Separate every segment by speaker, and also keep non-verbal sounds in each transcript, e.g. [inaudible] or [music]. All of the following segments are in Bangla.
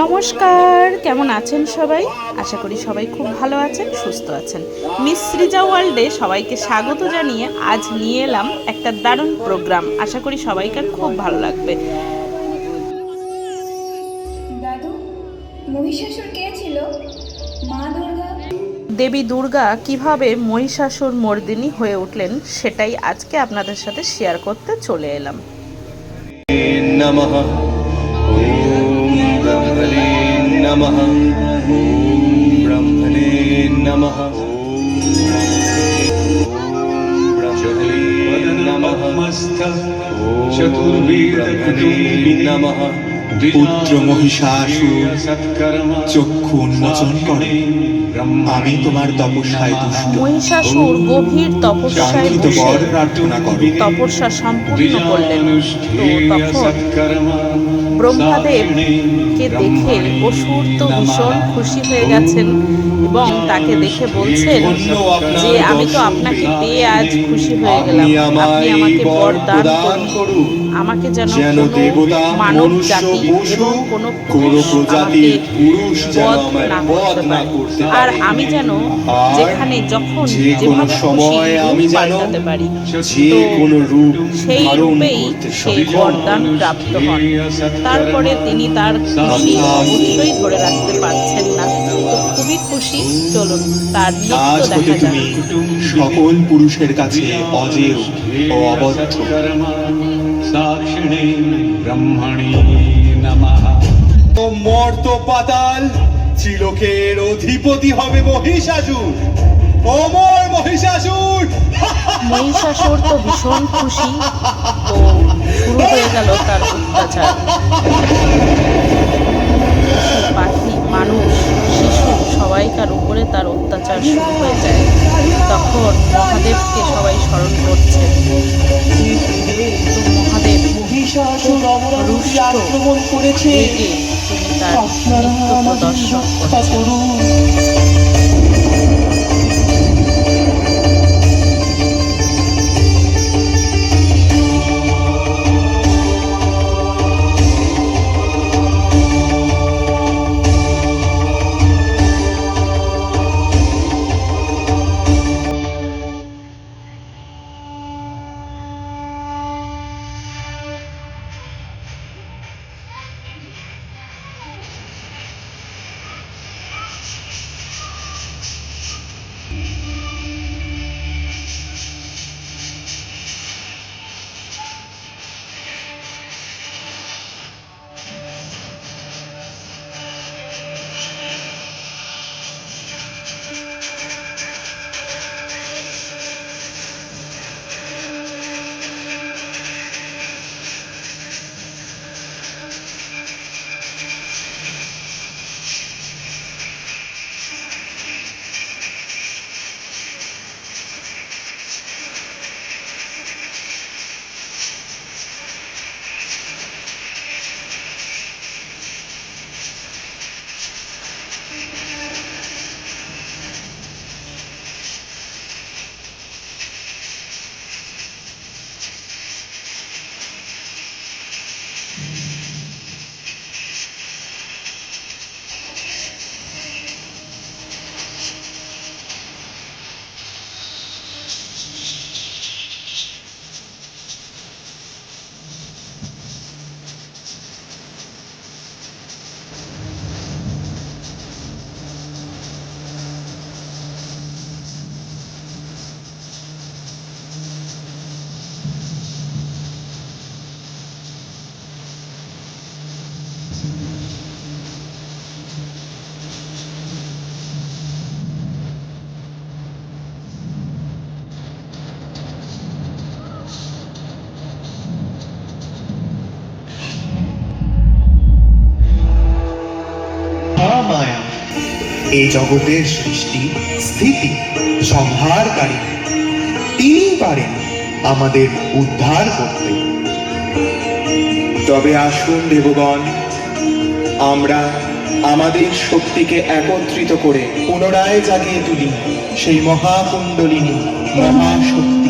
Speaker 1: নমস্কার কেমন আছেন সবাই? আশা করি সবাই খুব ভালো আছেন সুস্থ আছেন। মিস সৃজা ওয়ার্ল্ডে সবাইকে স্বাগত জানিয়ে আজ নিয়ে এলাম একটা দারুণ প্রোগ্রাম। আশা করি সবাইকে খুব ভালো লাগবে। দেবী দুর্গা কীভাবে মহিষাসুর মর্দিনী হয়ে উঠলেন সেটাই আজকে আপনাদের সাথে শেয়ার করতে চলে এলাম।
Speaker 2: নমঃ ब्रह्मणे नमः। ब्रह्मणे नमः। चतुर्वेदकटुम्बिने नमः।
Speaker 3: পুত্র মহিষাসুর চক্ষু উন্মোচন করে। আমি তোমার তপস্যায় তুষ্ট।
Speaker 1: মহিষাসুর গভীর তপস্যায়
Speaker 3: বর প্রার্থনা করো।
Speaker 1: তপস্যা সম্পূর্ণ করলেন। তো তখন ব্রহ্মাদেবকে দেখে অসুর তো ভীষণ খুশি হয়ে গেছেন এবং তাকে দেখে বলছেন যে আমি তো আপনাকে পেয়ে আজ খুশি হয়ে গেলাম। আপনি আমাকে বরদান করুন। আমাকে যেন মানব জাতি এবং কোনো
Speaker 3: প্রজাতির পথ
Speaker 1: না করতে আর আমি যেন যেখানে যখন
Speaker 3: সময় আমি
Speaker 1: পাল্টাতে
Speaker 3: যে রূপ
Speaker 1: সেই রূপেই সেই বরদান প্রাপ্ত হন। তারপরে তিনি তার অবশ্যই ধরে রাখতে পারছেন না। খুবই খুশি। চলুন তার
Speaker 3: আজ হতে তুমি সকল পুরুষের কাছে অজেয় ও অবদ্ধ। ব্রহ্মণী। মর্ত পাতাল ত্রিলোকের অধিপতি হবে মহিষাসুর। অমর মহিষাসুর।
Speaker 1: মহিষাসুর তো ভীষণ খুশি। তো শুরু হয়ে গেল তার অত্যাচার। পাখি, মানুষ, শিশু সবাইকার উপরে তার অত্যাচার শুরু হয়ে যায়। তখন মহাদেবকে সবাই স্মরণ করছে।
Speaker 4: আক্রমণ করেছে। আপনারা রক্ষা করুন।
Speaker 3: মায়া এই জগতের সৃষ্টি স্থিতি সংহারকারী। তিনি পারেন আমাদের উদ্ধার করতে। তবে আসুন দেবগণ আমরা আমাদের শক্তিকে একত্রিত করে পুনরায় জাগিয়ে তুলি সেই মহাকুণ্ডলিনী মহাশক্তিকে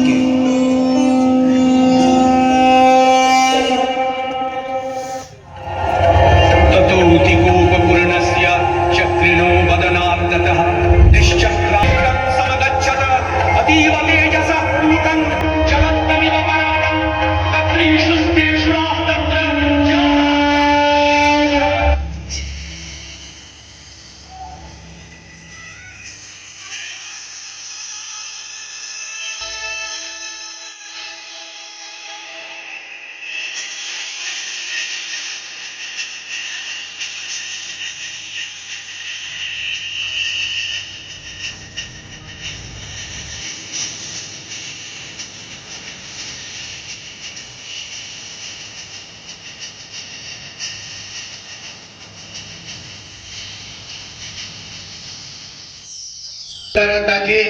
Speaker 5: তারা তাকে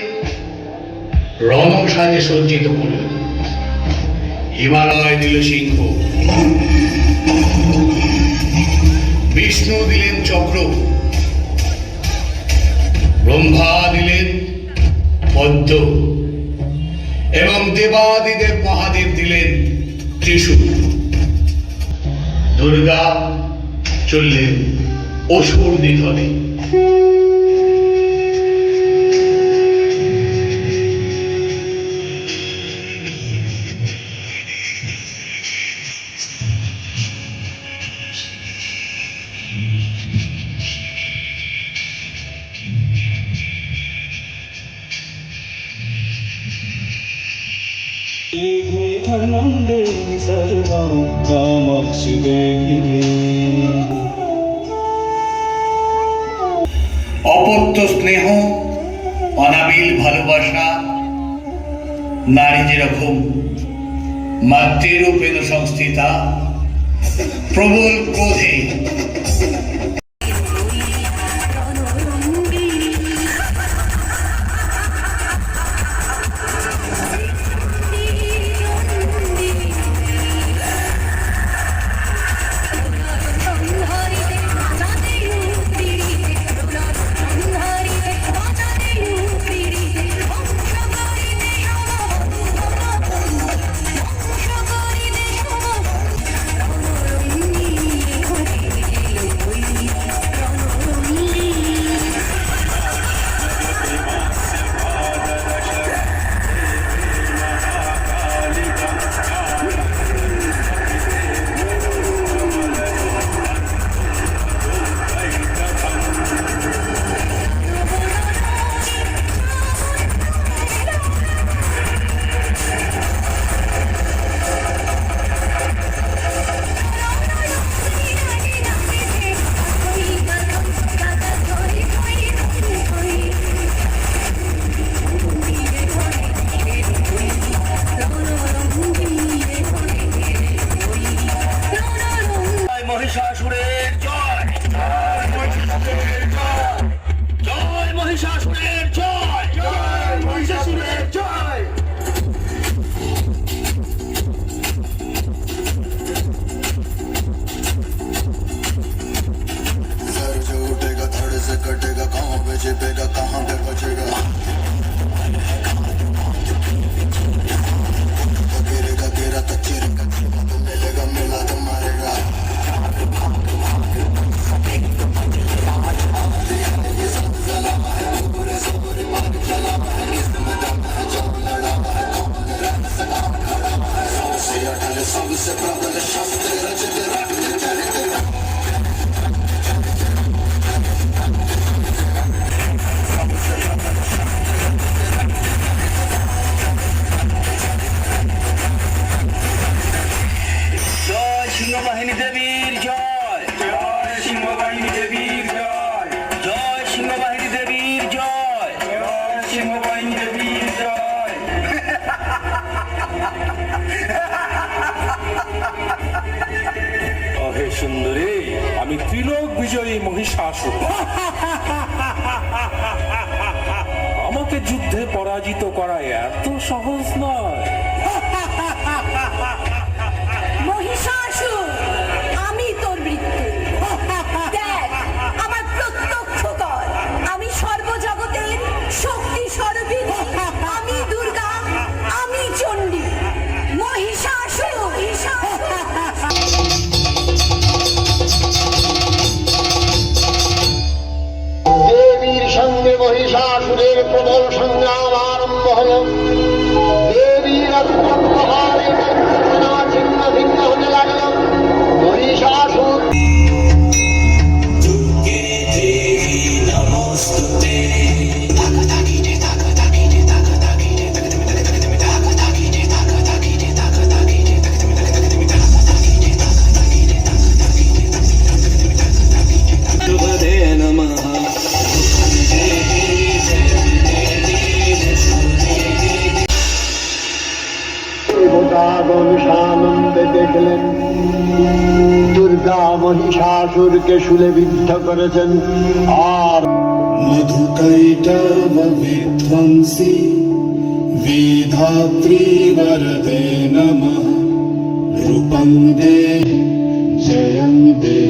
Speaker 5: রণসাজে সজ্জিত করল হিমালয় দিল সিংহ। বিষ্ণু দিলেন চক্র। ব্রহ্মা দিলেন পদ্ম। এবং দেবাদিদেব মহাদেব দিলেন ত্রিশূল। দুর্গা চললেন অসুর নিধনে। অপত্য স্নেহ অনাবিল ভালোবাসা নারী যেরকম মাতৃরূপেণ সংস্থিতা প্রবল ক্রোধে
Speaker 6: সুন্দরী আমি ত্রিলোক বিজয়ী মহিষাসুর। [laughs] আমাকে যুদ্ধে পরাজিত করা এত সহজ নয়।
Speaker 7: মহিষাসুরকে শুলে বিদ্ধ করেছেন। আর মধুকৈটব বিধ্বংসী বিধাত্রী বরদে নমঃ। রূপং দে জয়ং দে